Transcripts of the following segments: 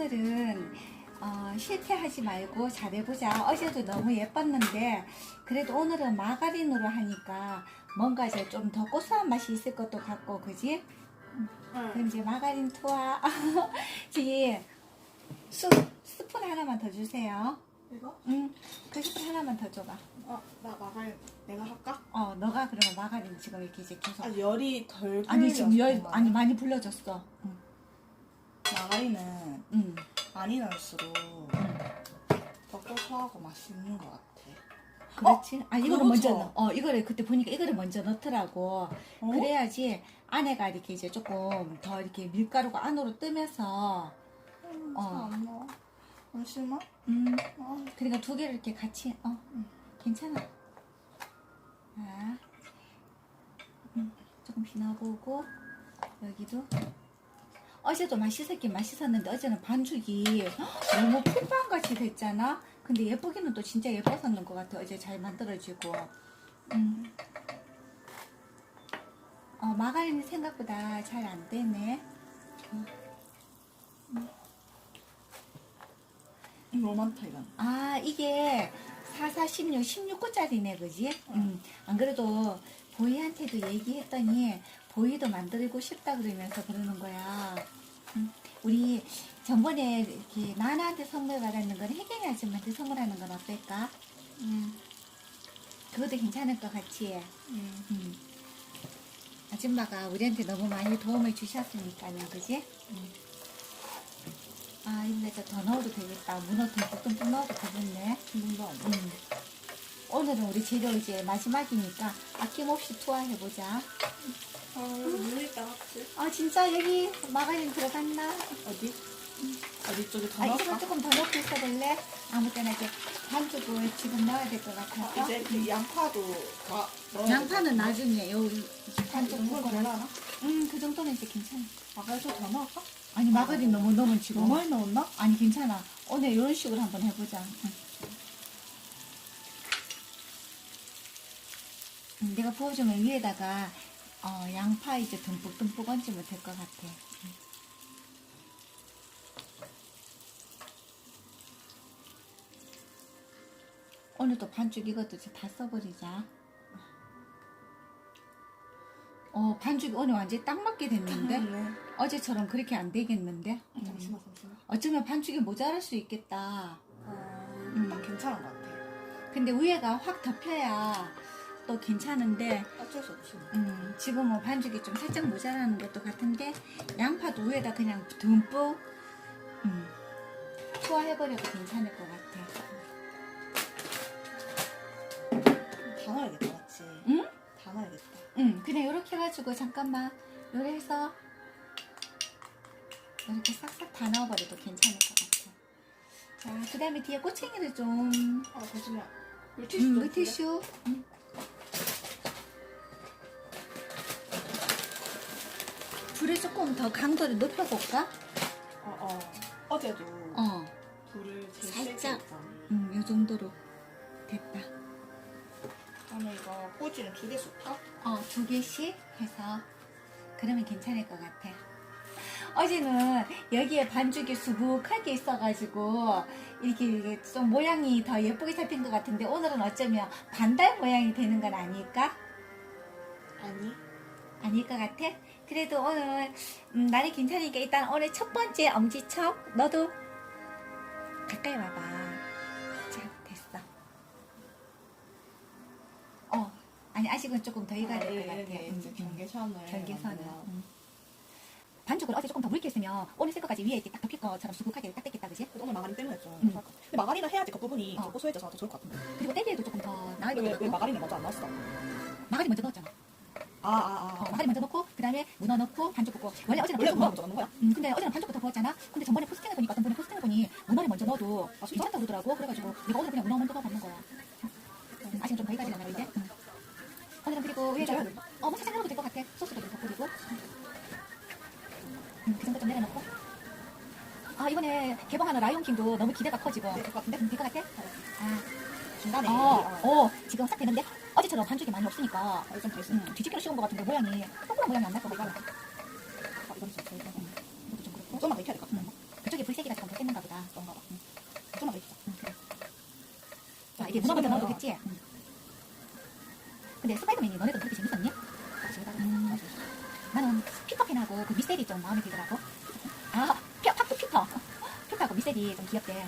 오늘은 어, 실패하지 말고 잘해보자. 어제도 너무 예뻤는데 그래도 오늘은 마가린으로 하니까 뭔가 이제 좀 더 고소한 맛이 있을 것도 같고 그지? 그럼 이제 마가린 투하 지금 수, 스푼 하나만 더 주세요. 이거? 응, 그 스푼 하나만 더 줘봐. 어, 나 마가린 내가 할까? 어, 너가 그러면 마가린 지금 이렇게 이제 계속 아, 열이 덜 아니 지금 열. 아니 많이 불려졌어. 응, 마가린은 응. 많이 넣을수록 더 고소하고 맛있는 것 같아. 그렇지. 아 이거를 먼저 줘. 넣어. 어 이거를 그때 보니까 이거를 먼저 넣더라고. 어? 그래야지 안에가 이렇게 이제 조금 더 이렇게 밀가루가 안으로 뜨면서 음, 어. 잘안 넣어. 잠시만. 음 아, 그러니까 두 개를 이렇게 같이 어 괜찮아. 아 음, 조금 비나보고 여기도 어제도 맛있었긴 맛있었는데 어제는 반죽이 너무 풀빵같이 됐잖아. 근데 예쁘기는 또 진짜 예뻤었는 것 같아. 어제 잘 만들어지고. 음. 어, 마가린이 생각보다 잘 안 되네. 너무 많다 이건. 아, 이게 4416, 16구짜리네, 그지? 음, 안 그래도 보이한테도 얘기했더니 보이도 만들고 싶다 그러면서 그러는 거야. 음, 우리 전번에 이렇게 나나한테 선물 받았는 건 혜경이 아줌마한테 선물하는 건 어떨까? 음, 그것도 괜찮을 것 같지? 음. 음. 아줌마가 우리한테 너무 많이 도움을 주셨으니까요, 그지? 음. 아, 이거 더 넣어도 되겠다. 문어 듬뿍듬뿍 넣어도 되겠네. 음. 오늘은 우리 재료 이제 마지막이니까 아낌없이 투하해보자. 아, 눈이 있다 맞지? 아, 진짜 여기 마가린 들어갔나? 어디? 어디 쪽에 더 아, 넣을까? 이거 조금 더 넣고 있어볼래? 아무 때나 이제 반죽을 지금 넣어야 될 것 같아서. 이제 그 양파도 다 넣어야 양파는 돼. 나중에 여기 반죽 이건 고 되려나? 음, 그 정도는 이제 괜찮아. 마가린 더 넣을까? 아니, 마가린 너무 넣으면 지금. 너무 많이 넣었나? 아니 괜찮아. 오늘 이런 식으로 한번 해보자. 응. 음, 내가 부어주면 위에다가 어, 양파 이제 듬뿍듬뿍 얹으면 될 것 같아. 응. 오늘도 반죽 이것도 이제 다 써버리자. 어 반죽이 오늘 완전히 딱 맞게 됐는데 네. 어제처럼 그렇게 안 되겠는데? 음. 잠시만 잠시만. 어쩌면 반죽이 모자랄 수 있겠다. 어, 음. 딱 괜찮은 것 같아. 근데 위에가 확 덮여야 또 괜찮은데 어쩔 수 없지. 뭐. 음, 지금 뭐 반죽이 좀 살짝 모자라는 것도 같은데 양파도 위에다 그냥 듬뿍 음, 투하해버려도 괜찮을 것 같아. 다 넣어야겠다 맞지? 응? 다 넣어야겠다. 응, 그냥 이렇게 해가지고 잠깐만 요래 해서 이렇게 싹싹 다 넣어버려도 괜찮을 것 같아. 자, 그 다음에 뒤에 꼬챙이를 좀아 잠시만. 물티슈 음, 좀 물티슈. 음. 불을 조금 더 강도를 높여볼까? 어, 어. 어제도 어, 불을 제일 살짝. 세게 했잖아. 음, 요 정도로 됐다. 그러면 이거 꼬지는 두개 쏟아? 어, 두 개씩 해서 그러면 괜찮을 것 같아. 어제는 여기에 반죽이 수북하게 있어가지고 이렇게, 이렇게 좀 모양이 더 예쁘게 잡힌 것 같은데 오늘은 어쩌면 반달 모양이 되는 건 아닐까? 아니. 아닐 것 같아? 그래도 오늘 음, 날이 괜찮으니까 일단 오늘 첫 번째 엄지척 너도 가까이 와봐 자 됐어 어 아니 아직은 조금 더 익어야 될 것 같아 네, 음, 이제 음. 경계선을. 경계선은 만들어. 음. 반죽을 어제 조금 더 묽게 했으면 오늘 쓸 것까지 위에 이렇게 딱 덮일 것처럼 수북하게 딱 됐겠다 그지? 오늘 마가린 때문에 좀. 음. 음. 근데 마가린을 해야지 그 부분이 어. 더 고소해져서 더 좋을 것 같은데. 그리고 때리에도 조금 더 나을 것 왜, 왜 같고 마가린을 먼저 안 넣었어? 마가린 먼저 넣었잖아 아, 아, 어, 아. 마가린 먼저 넣고 그 다음에 문어 넣고 반죽 붓고 원래 어제는 원래 문어 넣- 먼저 넣는 거야? 음, 근데 어제는 반죽부터 부었잖아. 근데 전번에 포스팅을 보니까 어떤 분이 포스팅을 보니 문어를 먼저 넣어도 아? 괜찮다고 그러더라고. 그래가지고 내가 오늘 그냥 문어 먼저 넣어 받는 거야. 음, 아직은 좀 거기까지 가나 이제. 음. 오늘은 그리고 위에다 해야 돼? 어, 뭐 살짝 넣어도 될 것 같아. 소스도 좀더 뿌리고. 음, 그 정도 좀 내려놓고. 아 이번에 개봉하는 라이온킹도 너무 기대가 커 지금. 네, 될것 같은데? 음, 될것 같아? 아, 중간에. 어, 어. 어, 지금 싹 되는데 어제처럼 반죽이 많이 없으니까 어, 좀. 음, 뒤집기로 씌운 것 같은데 모양이 동그란 모양이 안날것 같아. 아, 이건 진짜. 음, 이것도 좀 그렇고. 좀만 더 익혀야 될것 같아. 음. 그쪽에 불세기가 조금 더 그런가 봐. 응. 좀만 더 있어. 응, 그래. 자, 이게 문어 먼저 넣어도 됐지? 응. 근데 스파이더맨이 너네도 그렇게 재밌었니? 음. 나는 피터팬하고 그 미셀이 좀 마음에 들더라고. 아, 피, 팍도 피터. 피터하고 미셀이 좀 귀엽대.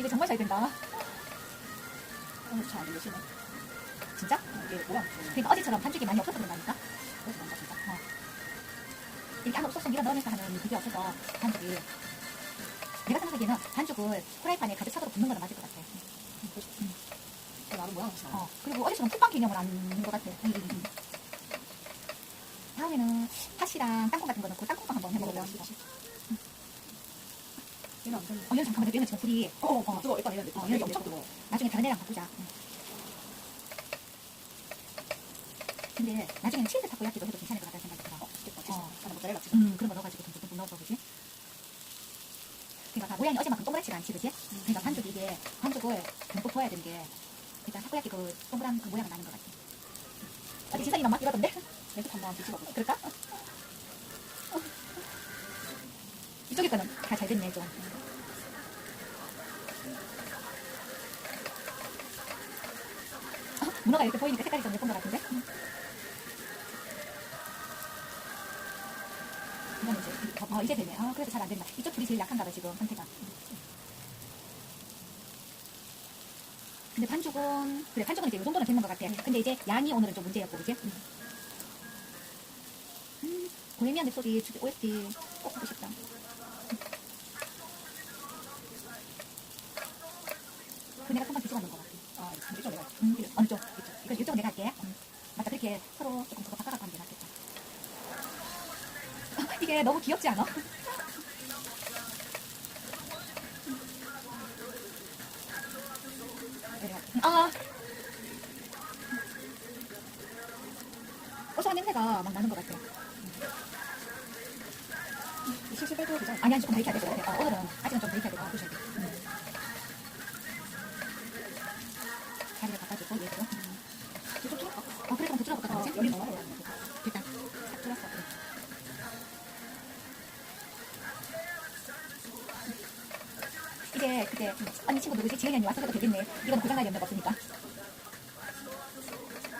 이거 이게 정말 잘 된다. 오늘 잘안 들리시네. 진짜? 이게 뭐야? 그러니까 어제처럼 반죽이 많이 없어서 그런다니까? 그래서 뭔가 진짜. 어. 이렇게 안 없었으면 밀어 넣으면서 하는 그게 없어서 반죽이. 내가 생각하기에는 반죽을 프라이팬에 가득 차도록 붓는 거랑 맞을 것 같아. 그 나름 지나. 어, 그리고 어제처럼 쿡방 개념을 아는 것 같아. 음, 음, 음. 다음에는 팥이랑 땅콩 같은 거 넣고 땅콩빵 한번 해먹어보고 싶어. 얘는. 어, 얘는 잠깐만, 얘는 지금 불이. 어, 어, 뜨거. 일단 얘는 어, 얘는 엄청 뜨거. 나중에 다른 애랑 바꾸자. 응. 근데 나중에는 치즈 타코야끼도 해도 괜찮을 것 같다는 생각이 들어. 어. 진짜. 나는 모짜렐라 치즈. 음, 그런 거 넣어가지고 듬뿍 듬뿍 넣어서, 그지? 그러니까 다 모양이 어제만큼 동그랗지가 않지, 그지? 그러니까 반죽이 이게, 반죽을 듬뿍 부어야 되는 게, 일단 타코야끼 그 동그란 그 모양은 나는 것 같아. 어디 지선이 너막 이러던데? 계속 한번 뒤집어보자. 그럴까? 이쪽에 거는 다 잘 됐네, 좀. 어, 문어가 이렇게 보이니까 색깔이 좀 예쁜 것 같은데? 이건 이제, 이- 어, 이제 되네. 아, 그래도 잘 안 된다. 이쪽 불이 제일 약한가 봐, 지금, 상태가. 근데 반죽은, 그래, 반죽은 이제 이 정도는 되는 것 같아. 근데 이제 양이 오늘은 좀 문제였고, 그지? 음, 보헤미안 랩소디 OST 꼭 보고 싶다. 그 내가 금방 뒤집어 놓은 것 같아. 아, 이거 좀 내가. 음, 어느 쪽? 이쪽. 이거 이쪽은 내가 할게. 음. 맞다, 그렇게 서로 조금 그거 바꿔갖고 하는 게 낫겠다. 이게 너무 귀엽지 않아? 아. 고소한 냄새가 막 나는 것 같아. 이 실실 빼도 되잖아. 아니, 아니, 조금 데이트해야 될것 같아. 어, 오늘은 아직은 좀 데이트해야 될것 같아. 음. 여기 넣어야 줄였어. 그래. 이게 그때 언니 친구 누구지? 지은이 언니 해도 되겠네. 이건 고장날 염려가 없으니까.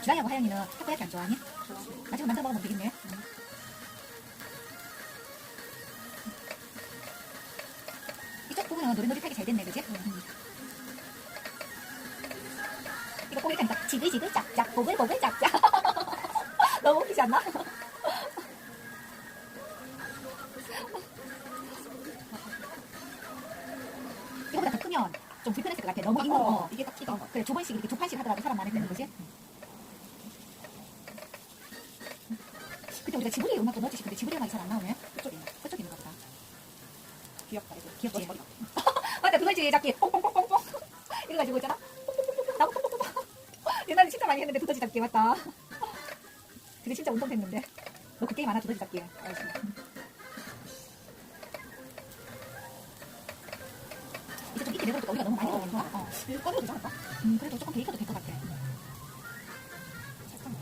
주랑이하고 하영이는 타코야키 안 좋아하니? 나중에 만들어 먹으면 되겠네. 이쪽 부분은 노릇노릇하게 잘 됐네, 그지? 이거 하니까 지글지글 짝짝, 보글보글 짝짝. 웃기지 않나? 이거보다 더 크면 좀 불편했을 것 같아. 너무 익는 어, 거. 이게 딱 튀가. 그래, 두 번씩 이렇게 두 판씩 하더라도 사람 많을 때는 거지? 그때 우리가 지브리 음악도 넣었지 근데 지브리 음악이 잘 안 나오네. 그쪽이 있네. 그쪽 있는 것 같다. 귀엽다, 이거. 귀엽지? 머리가. 맞다, 그거지, 잡기. 뽕뽕뽕뽕뽕. 이래가지고 있잖아. 뽕뽕뽕뽕뽕. 나도 뽕뽕뽕뽕. 옛날에 진짜 많이 했는데 두더지 잡기 맞다. 그게 진짜 운동 됐는데. 너 그 게임 안 하, 두더지 잡기. 알지. 이제 좀 익게 되버리니까 우리가 너무 많이 먹으니까. 어. 이거 꺼내도 되지 않을까? 음, 그래도 조금 데이터도 될 것 같아. 잠깐만.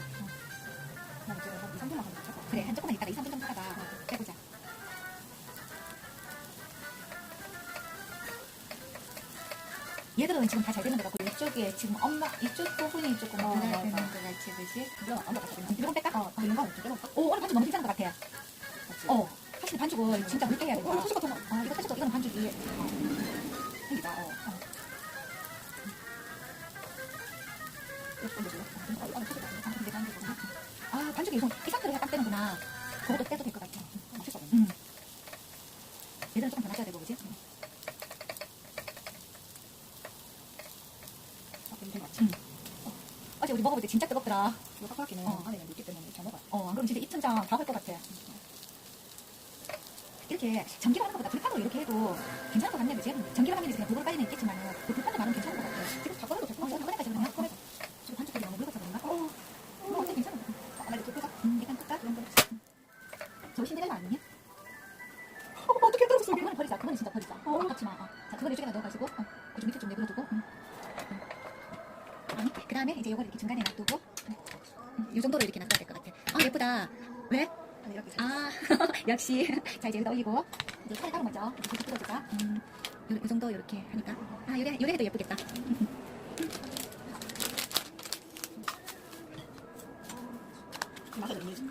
나 이제 한 2, 3분만 하면 될것 같아. 그래, 한 조금만 있다가 2, 3분 정도 하다가 해보자. 얘들은 지금 다 잘 되는 것 같고 이쪽에 지금 엄마 이쪽 부분이 조금 어, 맞아. 되는 것 같이 그지? 이건? 어, 있는 거는 좀 빼놓을까? 오 오늘 반죽 너무 괜찮은 것 같아. 어 확실히 반죽을 진짜 묽게 해야 된다. 어, 터질 것 같아. 어 이거 거 이건 반죽이 생기다. 어. 이거? 어, 이거 반죽은 아 반죽이 이건 이 상태로 해야 딱 되는구나. 그것도 떼도 될 것 같아. 맛있어. 음. 얘들은 조금 더 놔줘야 되고 그지? 아, 냄새 맞지? 응. 어제 우리 먹어볼 때 진짜 뜨겁더라. 이거 타코야키는 어. 안에 있는 물기 때문에 잘 먹어야 돼. 어, 안 그럼 진짜 입천장 다 할 것 같아. 이렇게 전기로 하는 것보다 불판으로 이렇게 해도 괜찮을 것 같네, 그지? 전기로 하면 그냥 불고기까지는 있겠지만 그 불판도 나는 괜찮은 것 같아. 지금 다 꺼내도 될것 어, 같아. 꺼내까지 그냥 꺼내자. 지금 반죽들이 너무 묽어서 그런가? 어, 뭐 어때? 괜찮은 것 같아. 아, 나 이거 끄자. 음, 일단 끌까? 그럼 저 신데렐라 아니니? 어, 어떻게 어, 떨어졌어? 그거는 버리자. 그거는 진짜 버리자. 어, 아깝지 마. 어. 자, 그걸 이쪽에다 넣어가지고, 어, 그쪽 밑에 좀 내버려두고. 음. 음. 아니, 그 다음에 이제 요걸 이렇게 중간에 놔두고, 이 정도로 이렇게 놔둬야 될 것 같아. 아, 예쁘다. 왜? 이렇게 아 역시 자 이제 여기다 올리고 이제 칼 따로 먼저 이렇게 뜯어주자 음, 요, 요 정도 이렇게 하니까 아 요래 요래 해도 예쁘겠다.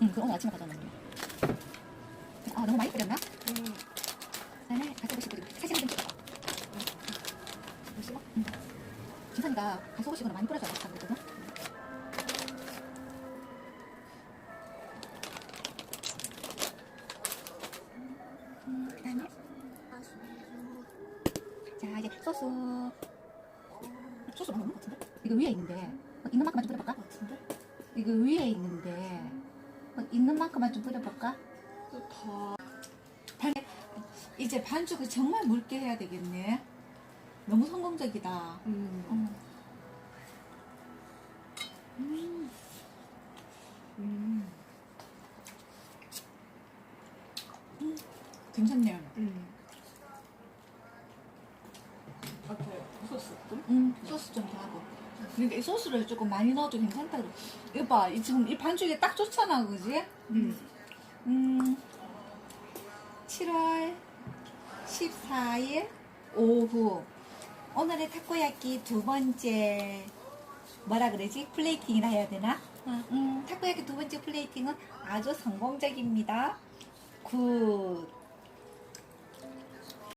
응, 그 오늘 아침에 가져왔는데 아 소스 소스 많이 넣는 것 같은데? 이거 위에 있는데 어, 있는 만큼만 좀 뿌려볼까? 같은데? 이거 위에 있는데 어, 있는 만큼만 좀 뿌려볼까? 다. 이제 반죽을 정말 묽게 해야 되겠네. 너무 성공적이다. 음. 어. 음, 음. 괜찮네. 음. 앞에 소스 좀? 음, 소스 좀 더 하고. 그러니까 이 소스를 조금 많이 넣어도 괜찮다. 그래. 이거 봐, 이 지금 이 반죽이 딱 좋잖아, 그지? 음. 음, 7월 14일 오후 오늘의 타코야끼 두 번째 뭐라 그러지? 플레이팅이라 해야 되나? 음, 타코야끼 두 번째 플레이팅은 아주 성공적입니다. 굿.